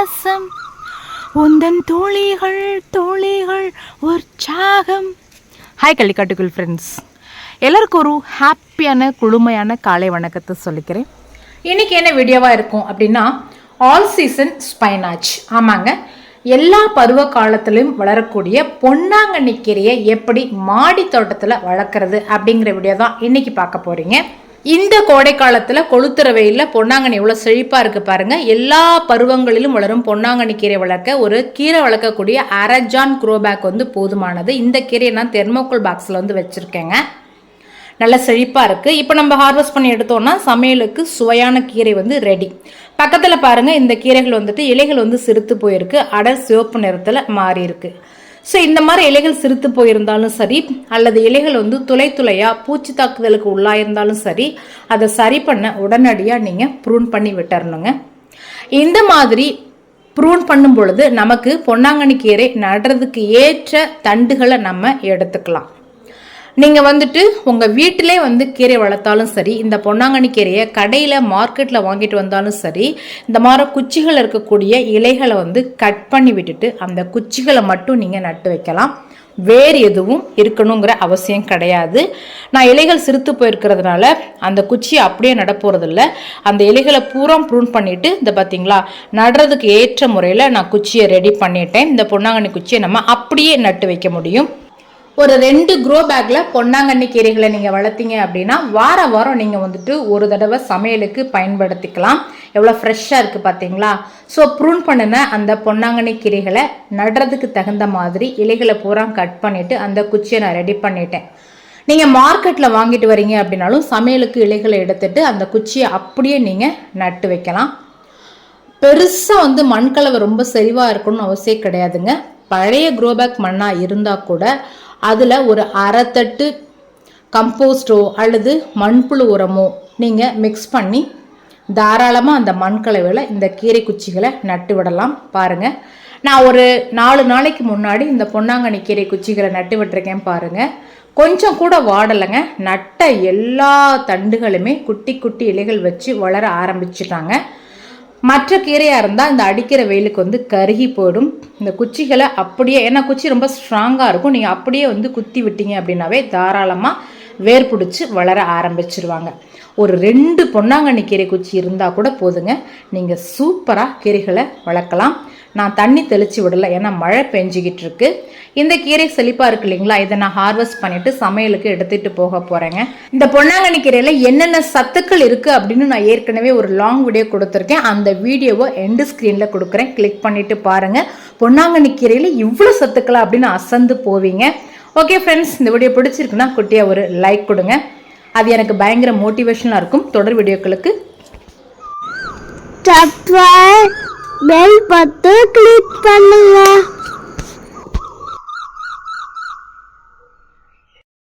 உல்லாசம். உந்தன் தோழிகள் தோழிகள் உற்சாகம் ஹாய் கள்ளிக்காட்டுக்குள் ஃப்ரெண்ட்ஸ் எல்லாருக்கும் ஒரு ஹாப்பியான குளுமையான காலை வணக்கத்தை சொல்லிக்கிறேன். இன்னைக்கு என்ன வீடியோவாக இருக்கும் அப்படின்னா ஆல் சீசன் ஸ்பைனாச் ஆமாங்க. எல்லா பருவ காலத்திலும் வளரக்கூடிய பொன்னாங்கண்ணி கீரையை எப்படி மாடி தோட்டத்தில் வளர்க்குறது அப்படிங்கிற வீடியோ தான் இன்னைக்கு பார்க்க போகிறீங்க இந்த கோடை காலத்தில் கொளுத்துற வெயிலில் பொன்னாங்கண்ணி எவ்வளோ செழிப்பாக இருக்குது பாருங்கள் எல்லா பருவங்களிலும் வளரும் பொன்னாங்கண்ணி கீரை வளர்க்க ஒரு கீரை வளர்க்கக்கூடிய அரஜான் குரோபேக் வந்து போதுமானது. இந்த கீரையை நான் தெர்மோக்கோல் பாக்ஸில் வந்து வச்சுருக்கேங்க. நல்ல செழிப்பாக இருக்குது இப்போ நம்ம ஹார்வெஸ்ட் பண்ணி எடுத்தோம்னா சமையலுக்கு சுவையான கீரை வந்து ரெடி பக்கத்தில் பாருங்கள் இந்த கீரைகள் வந்துட்டு இலைகள் வந்து சிறுத்து போயிருக்கு. அடர் சிவப்பு நிறத்தில் மாறியிருக்கு ஸோ இந்த மாதிரி இலைகள் சிறுத்து போயிருந்தாலும் சரி அல்லது இலைகள் வந்து துளை துளையாக பூச்சி தாக்குதலுக்கு உள்ளாயிருந்தாலும் சரி அதை சரி பண்ண உடனடியாக நீங்கள் ப்ரூன் பண்ணி விட்டுறணுங்க. இந்த மாதிரி ப்ரூன் பண்ணும் பொழுது நமக்கு பொன்னாங்கண்ணி கீரை நடுறதுக்கு ஏற்ற தண்டுகளை நம்ம எடுத்துக்கலாம். நீங்கள் வந்துட்டு உங்கள் வீட்டிலே வந்து கீரை வளர்த்தாலும் சரி இந்த பொன்னாங்கண்ணி கீரையை கடையில் மார்க்கெட்டில் வாங்கிட்டு வந்தாலும் சரி இந்த மாதிரி குச்சிகள் இருக்கக்கூடிய இலைகளை வந்து கட் பண்ணி விட்டுட்டு அந்த குச்சிகளை மட்டும் நீங்கள் நட்டு வைக்கலாம். வேறு எதுவும் இருக்கணுங்கிற அவசியம் கிடையாது. நான் இலைகள் சிறுத்து போயிருக்கிறதுனால அந்த குச்சியை அப்படியே நட போகிறதில்ல அந்த இலைகளை பூரா ப்ரூன் பண்ணிவிட்டு இந்த பார்த்தீங்களா நடுறதுக்கு ஏற்ற முறையில் நான் குச்சியை ரெடி பண்ணிட்டேன். இந்த பொன்னாங்கண்ணி குச்சியை நம்ம அப்படியே நட்டு வைக்க முடியும். ஒரு ரெண்டு க்ரோ பேக்கில் பொன்னாங்கண்ணி கீரைகளை நீங்கள் வளர்த்தீங்க அப்படின்னா வார வாரம் நீங்கள் வந்துட்டு ஒரு தடவை சமையலுக்கு பயன்படுத்திக்கலாம். எவ்வளோ ஃப்ரெஷ்ஷாக இருக்குது பார்த்தீங்களா ஸோ ப்ரூன் பண்ணின அந்த பொன்னாங்கண்ணி கீரைகளை நடுறதுக்கு தகுந்த மாதிரி இலைகளை பூரா கட் பண்ணிவிட்டு அந்த குச்சியை நான் ரெடி பண்ணிட்டேன். நீங்கள் மார்க்கெட்டில் வாங்கிட்டு வரீங்க அப்படின்னாலும் சமையலுக்கு இலைகளை எடுத்துட்டு அந்த குச்சியை அப்படியே நீங்கள் நட்டு வைக்கலாம். பெருசாக வந்து மண்கலவை ரொம்ப செறிவாக இருக்கணும்னு அவசியம் கிடையாதுங்க. பழைய குரோபேக் மண்ணாக இருந்தால் கூட அதில் ஒரு அரைத்தட்டு கம்போஸ்டோ அல்லது மண்புழு உரமோ நீங்கள் மிக்ஸ் பண்ணி தாராளமாக அந்த மண்கலவையில் இந்த கீரை குச்சிகளை நட்டு விடலாம் பாருங்கள் நான் ஒரு நாலு நாளைக்கு முன்னாடி இந்த பொன்னாங்கண்ணி கீரை குச்சிகளை நட்டு விட்டுருக்கேன் பாருங்கள் கொஞ்சம் கூட வாடலைங்க. நட்ட எல்லா தண்டுகளுமே குட்டி குட்டி இலைகள் வச்சு வளர ஆரம்பிச்சிட்டாங்க. மற்ற கீரையாக இருந்தால் இந்த அடிக்கிற வெயிலுக்கு வந்து கருகி போயிடும். இந்த குச்சிகளை அப்படியே ஏன்னா குச்சி ரொம்ப ஸ்ட்ராங்காக இருக்கும். நீங்கள் அப்படியே வந்து குத்தி விட்டீங்க அப்படின்னாவே தாராளமாக வேர் பிடிச்சி வளர ஆரம்பிச்சிருவாங்க. ஒரு ரெண்டு பொன்னாங்கண்ணி கீரை குச்சி இருந்தால் கூட போதுங்க. நீங்கள் சூப்பராக கீரைகளை வளர்க்கலாம். நான் தண்ணி தெளித்து விடலை. ஏன்னா மழை பெஞ்சிக்கிட்டு இருக்கு இந்த கீரை செழிப்பாக இருக்கு இல்லைங்களா? இதை நான் ஹார்வெஸ்ட் பண்ணிட்டு சமையலுக்கு எடுத்துகிட்டு போக போகிறேங்க இந்த பொன்னாங்கண்ணி கீரையில் என்னென்ன சத்துக்கள் இருக்குது அப்படின்னு நான் ஏற்கனவே ஒரு லாங் வீடியோ கொடுத்துருக்கேன். அந்த வீடியோவை எண்டு ஸ்க்ரீனில் கொடுக்குறேன். கிளிக் பண்ணிவிட்டு பாருங்கள் பொன்னாங்கண்ணி கீரையில் இவ்வளோ சத்துக்களா அப்படின்னு அசந்து போவீங்க. ஓகே ஃப்ரெண்ட்ஸ் இந்த வீடியோ பிடிச்சிருக்குன்னா குட்டியாக ஒரு லைக் கொடுங்க. அது எனக்கு பயங்கர மோட்டிவேஷனாக இருக்கும். தொடர் வீடியோக்களுக்கு. சப்ஸ்கிரைப் பெல் பத்து கிளிக் பண்ணுங்க.